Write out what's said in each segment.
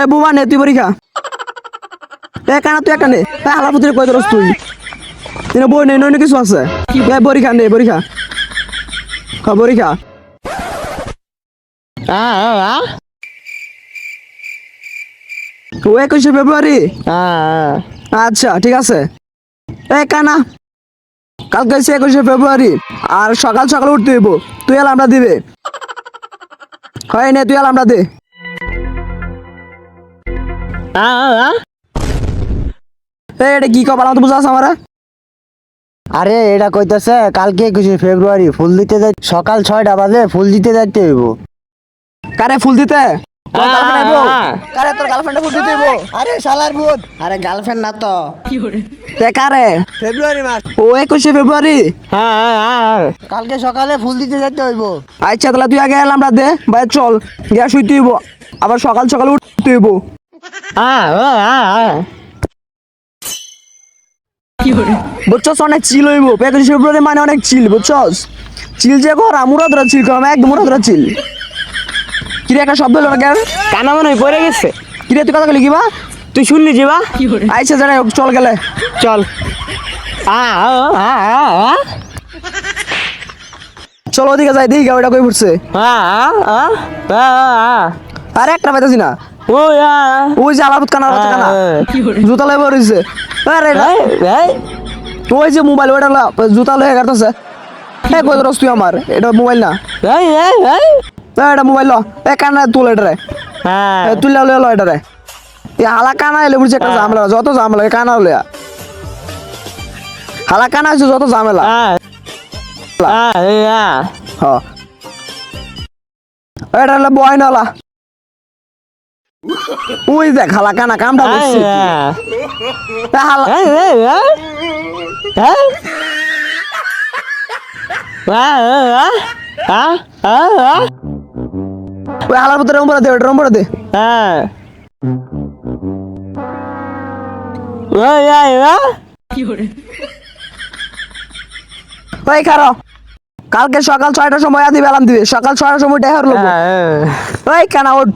এ বুমা নে তুই পরীক্ষা। এ কানা তুই একটা নে। এ হালা পুত্রে কই দরস তুই? তিনে বই নেই নইনে কিছু আছে। এ পরীক্ষা নে পরীক্ষা। হ্যাঁ পরীক্ষা। ও একুশে ফেব্রুয়ারি? আচ্ছা ঠিক আছে। এ কানা কালকে হচ্ছে একুশে ফেব্রুয়ারি। আর সকাল সকাল উঠতে হইব। তুই অ্যালার্মটা দিবে। হয় নে তুই অ্যালার্মটা দে। এটা কি কপাল আমার তো বুঝা আমার। আরে এটা কইতেছে কালকে একুশে ফেব্রুয়ারি ফুল দিতে যাই সকাল ছয়টা বাজে ফুল দিতে যাইতে হইব। কারে ফুল দিতে? তোর কারে তোর গার্লফ্রেন্ডে ফুল দিতে হইব? আরে শালার ভূত। আরে গার্লফ্রেন্ড না তো। তে কারে? ফেব্রুয়ারি মাস। ও একুশে ফেব্রুয়ারি? কালকে সকালে ফুল দিতে যাইতে হইব। আচ্ছা তাহলে তুই আগে এলামটা দে ভাই চল। গিয়া শুইতে হইব। আবার সকাল সকাল উঠতে হইব। বুঝছস অনেক চিল হইব। মানে অনেক চিল বুঝছস? চিল যে কর মুরা ধরা চিল কর একদম ধরা চিল কিরে একটা শব্দ হলো কেন? কানা মনে পড়ে গেছে। কিরে তুই কথা বলি কিবা তুই শুনলি যাবা আইসা যারা চল গেলে। চল। চল ওদিকে যাই দিই ওটা কই পড়ছে আরে একটা পাইতাছি না। ওই যে আলাপুত কানা। কানা জুতা লয়ে বরিছে আরে ওই যে মোবাইল ওটা লা- জুতা লয়ে গেছে এ কই রস তুই আমার? এটা মোবাইল না। এ, এটা মোবাইল ল। এ কানা তুল এটা রে। তুললে লয়ে ল এটা রে। এ হালা কানা এলে বুঝছে একটা ঝামেলা যত ঝামেলা কানা লয়া। হালা কানা হচ্ছে যত ঝামেলা। হ। এটা হলো বয় নালা ওই দেখ হালা কানা কামটা করছে। হালা ওই হালার ভিতরে রম্বরা দে ওটা রম্বরা দে। ওই খারো কালকে সকাল ছয়টার সময় আদি বেলাম দিবে সকাল ছয়টার সময় ডেহার লোক। ওই কেনা ওঠ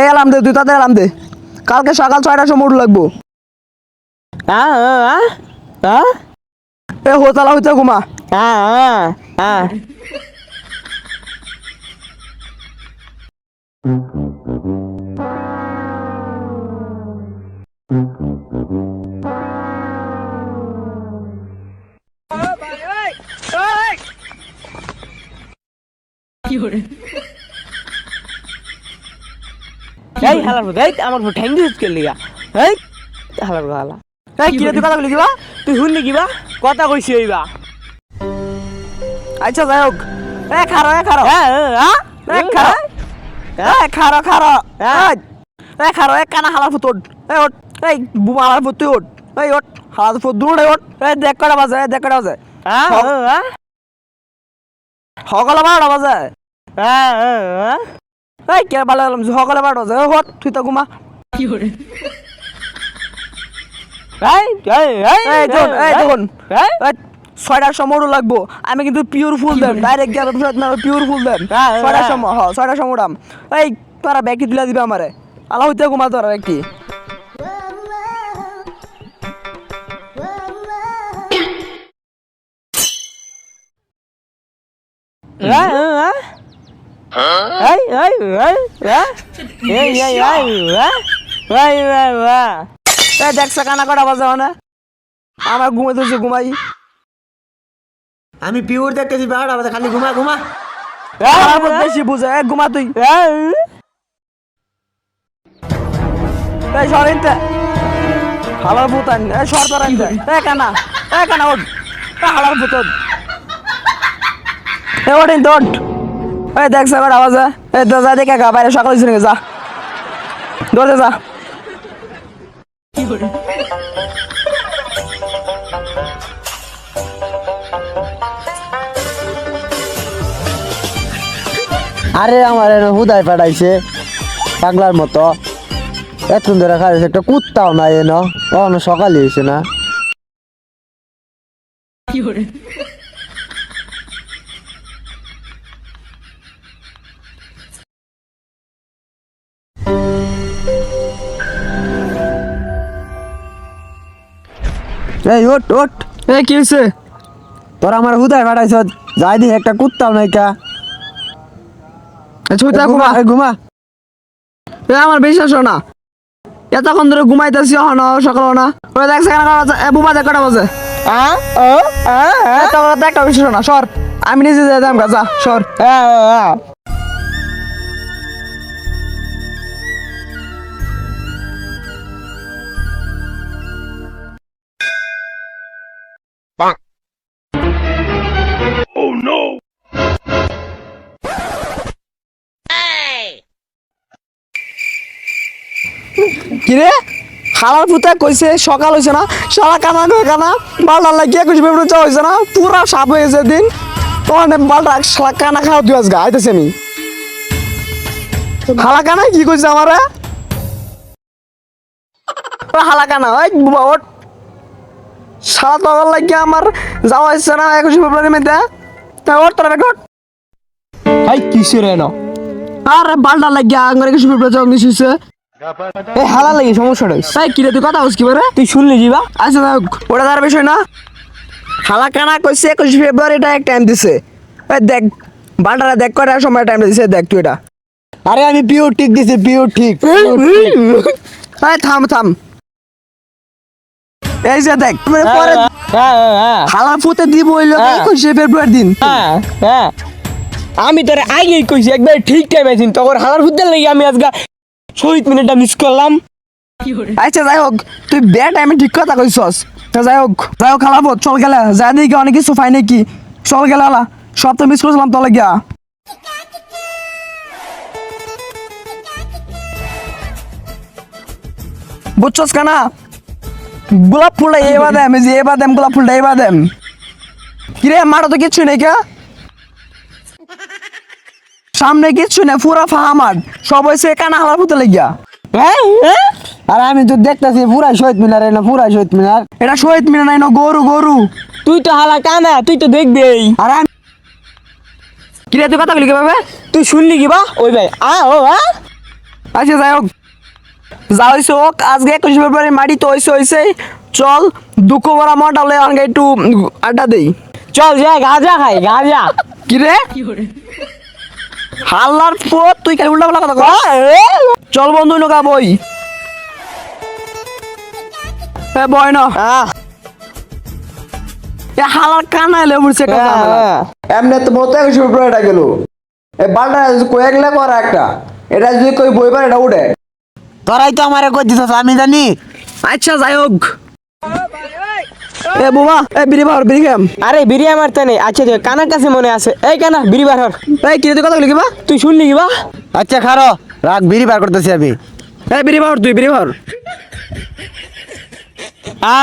এই এলাম দে তুই তাদের এলাম দে। কালকে সকাল ছয়টার সময় উঠ লাগবো। এ হোতালা হইতে ঘুমা। এই হালার মধ্যে এই আমার ঠ্যাং কে লিগা। এই হালার হালা। এই কিরে তুই কথা বলি কিবা তুই শুনলি কিবা কথা কইছি ওইবা আচ্ছা যাই হোক। এ খারো এ খারো হ্যাঁ এ খারো এ খারো খারো এই, এ খারো এ কানা হালার ফুট ওঠ। এই ওঠ। এই বুমা হালার ফুট তুই ওঠ। এই ওঠ। হালার ফুট দূরে ওঠ। এই দেখ কটা বাজে দেখ কটা বাজে। সকালে বারোটা বাজে। এই কে ভালো হলাম সকালে তুই তো ঘুমা এই দেখুন এই দেখুন। এই ছয়টার সময় লাগবো। আমি কিন্তু পিওর ফুল দেন ডাইরেক্ট গিয়ে পিওর ফুল দেন ছয়টার। সময় হ্যাঁ ছয়টার সময় উঠাম এই। তোরা ব্যাগটি তুলে দিবে আমারে আল্লাহ হইতে ঘুমা তোরা একটি দেখছে কানা কটা আমার ঘুমাই। আমি পিওর দেখতেছি বারোটা বাজে খালি ঘুমা ঘুমা। বেশি বুঝে ঘুমা তুই। এই সর ইনতে হালার ভূত আন এই সর কানা কানা ওঠ। হালার এই দেখছে এবার এই তো যা দেখে গা বাইরে সকালে শুনে যা। দৌড়ে যা। আরে আমার হুদায় পাঠাইছে পাগলার মতো। এতক্ষণ ধরে খাইছে একটা কুত্তাও নাই এনো। অন সকালে হয়েছে না। এই ওট ওট এ কি হয়েছে তোর আমার হুদায় ফাটাইছ যাই দি একটা কুত্তাও নাই কা ছুতা ঘুমা ঘুমা। ঘুমা। এ আমার বিশ্বাস না। এতক্ষণ ধরে ঘুমাইতেছি হন সকাল না ওই দেখছে কেন এ বুবা দেখ কটা বাজে। ও? এত বড় একটা বিশ্বাস না সর। আমি নিজে যেতাম গা যা সর। হ্যাঁ কিরে? খালার পুতা কইছে সকাল হইছে না? সারা কানা কই কানা? বালটা লাগিয়ে কইছে বেবড়ে চা হইছে না? পুরা সাপ হয়ে গেছে দিন তোমার বালটা সারা কানা খাওয়া দুই আজগা আইতেছে আমি। হালা কানা কি কইছে আমারে? হালা কানা ওই ওট সারা লাগিয়ে আমার যাওয়া হইছে না একুশে ফেব্রুয়ারি মধ্যে। তা ওট তোরা বেট ওট হাই কিসে রে আরে বালটা লাগিয়ে আঙ্গরে একুশে ফেব্রুয়ারি যাওয়া এই হালা লাগি সমস্যাটা তাই কিরে তুই কথা বলছিস কি বলে তুই শুনলি যাবা আচ্ছা ওটা তার বিষয় না। হালা কানা কইছে একুশে ফেব্রুয়ারিটা এক টাইম দিছে। ওই দেখ বান্ডারা দেখ কটার সময় টাইম দিছে দেখ তুই এটা। আরে আমি পিও ঠিক দিছি পিও ঠিক থাম থাম। এই যে দেখ মানে পরে হ্যাঁ হ্যাঁ হালা ফুতে দিব হইল হ্যাঁ। একুশে ফেব্রুয়ারি দিন। হ্যাঁ হ্যাঁ। আমি তোরে আগেই কইছি একবার ঠিক টাইম আইছিন তখন হালার ফুদ্দের লাগি আমি আজকে শহীদ মিনিটটা মিস করলাম। আচ্ছা যাই হোক, তুই বে টাইমে ঠিক কথা কইছস। যাই হোক যাই হোক খালাবো চল গেলে। যা দেখি অনেক কিছু পাই নাকি। চল গেলে সব তো মিস করছিলাম তলে গিয়া বুঝছস কানা? গোলাপ ফুলটা এই যে এই বাদেম গোলাপ ফুলটা এই বাদেম কিরে মাঠে তো কিচ্ছু নেই কে? সামনে কিচ্ছু নেই পুরা ফাহা মাঠ সব হয়েছে কানা হালার পুতে লেগিয়া। হ্যাঁ? হ্যাঁ? আর আমি তো দেখতাছি পুরাই শহীদ মিনার না পুরাই শহীদ মিনার। এটা শহীদ মিনা নাই না গরু গরু। তুই তো হালা কানা তুই তো দেখবেই আর আমি কিরে তুই কথা বলি কীভাবে? তুই শুনলি কি বা? ওই ভাই আ ও আ। আচ্ছা যাই হোক। যা হয়েছে হোক আজকে একুশে ফেব্রুয়ারি মাটি তো হয়েছে হয়েছে চল দুঃখ ভরা হলে অনেকে একটু আড্ডা দেই। চল যা গাজা খাই গাজা। কিরে? হাল্লার পর তুই খালি উল্টা পাল্টা কথা চল বন্ধু নৌকা বই। এ বয় না। এ হালার কানা এলে বুঝছে একটা ঝামেলা। এমনি তো মতো একুশে ফেব্রুয়ারিটা গেল। এই বালটা কয়েক লে করা একটা। এটা যদি কই বইবার এটা উঠে তোরাই তো আমারে কই দিছস আমি জানি। আচ্ছা যাই হোক। এ বুমা এ বিড়ি বাহর বিড়ি খাম। আরে বিড়ি আমার তো নেই। আচ্ছা তুই কানার কাছে মনে আছে। এই কানা বিড়ি বার হর। এই কিরে তুই কথা বলি কিবা তুই শুনলি কি বা? আচ্ছা খারো রাগ বিড়ি বার করতেছি আমি। এ বিড়ি বাহর তুই বিড়ি বাহর আ?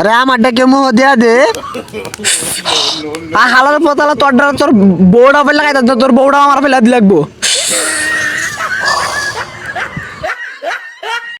আরে আমারটা কে মুহ দিয়া দে। আর হালার পতালা তোর তোর বউটা ফেলে লাগাই তোর বউটা আমার ফেলে লাগবো।